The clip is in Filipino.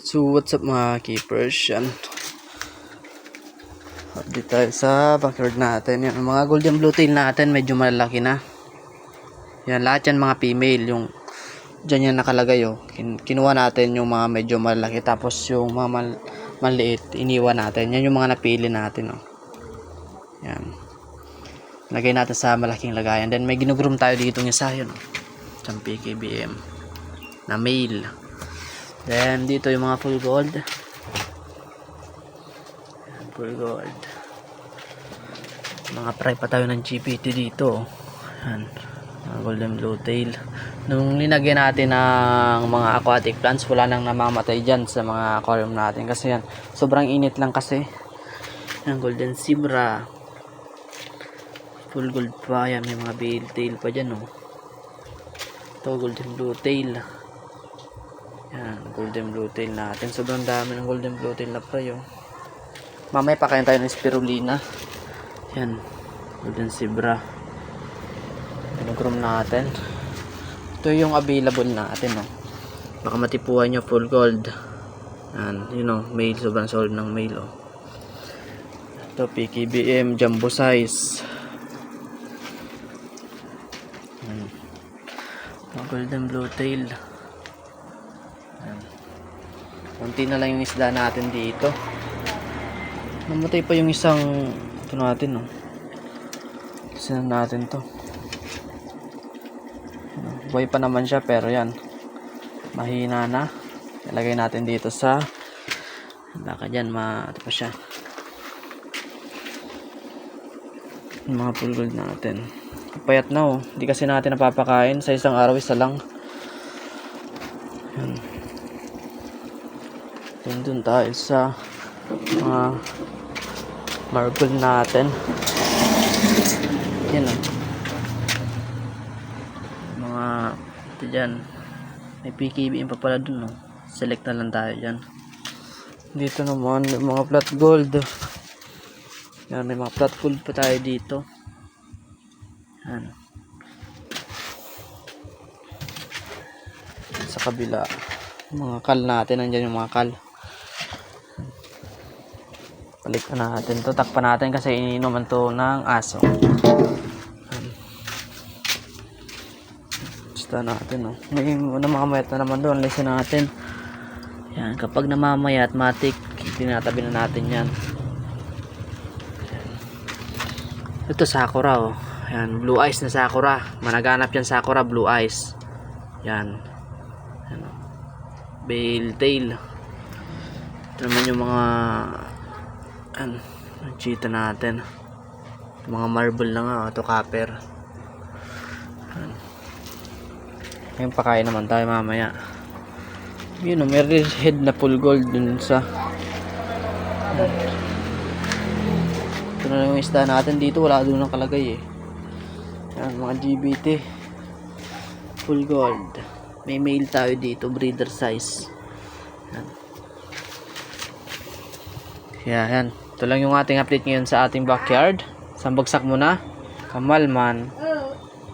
So what's up mga keepers yan Update tayo sa backyard natin. Yan, Mga golden blue tail natin medyo malalaki na. Yan lahat yan mga female Yung dyan yan nakalagay oh. Kin Kinuha natin yung mga medyo malalaki Tapos yung mga mal maliit Iniwan natin. Yan yung mga napili natin oh. Yan. Lagay natin sa malaking lagayan. Then may ginugroom tayo dito ng isa yun oh. Isang PKBM Na male Then dito yung mga full gold. Ayan, Full gold. Mga try pa tayo ng GPT dito. Ayan. Mga golden blue tail. Nung linagyan natin ng mga aquatic plants, wala nang namamatay dyan sa mga aquarium natin. Kasi yan, sobrang init lang kasi. Yan, golden zebra. Full gold pa. Yan, may mga bale tail pa dyan, oh. Ito, golden blue tail. Yan, golden blue tail natin. Sobrang dami ng golden blue tail na pre, oh. Mamaya pakain tayo ng spirulina. Yan, golden zebra. Pinagrom natin. Ito yung available natin, oh. Baka matipuhan nyo full gold. Yan, you know, male, sobrang solid ng male, oh. Ito, PKBM, jumbo size. Yan. Golden blue tail. Kunti na lang yung isda natin dito. Namatay pa yung isang ito natin, no. Kasi natin to. Buhay pa naman siya pero yan. Mahina na. Ilagay natin dito sa baka dyan ma ito pa siya. Yung mga full gold natin. Payat na oh. Hindi kasi natin napapakain. Sa isang araw isa lang. Yan. Then dun tayo sa mga marble natin. Yan o. Mga ito dyan. May PKBM pa pala dun no. Select na lang tayo dyan. Dito naman mga flat gold. Yan, may mga flat gold pa tayo dito. Yan. Sa kabila mga kal natin nandiyan yung mga kal balik na natin to. Takpan natin kasi iniinuman to ng aso. Basta natin oh. may namamayat na naman doon. Listen natin. Yan kapag namamayat matik tinatabi na natin yan. Ito sakura oh. Yan blue eyes na sakura. Managanap yan sakura blue eyes. Yan. Yan oh. Bale tail. Ito naman yung mga ano cheetah natin. Mga marble na nga ito copper. Ayan. ngayon pakain naman tayo mamaya. Yun may red head na full gold dun sa Ayan. ito na yung isda natin. Dito wala doon nakalagay eh. Ayan, mga GBT full gold. May male tayo dito breeder size. Yan kaya yan. Ito lang yung ating update ngayon sa ating backyard. Sambagsak muna. Kamal man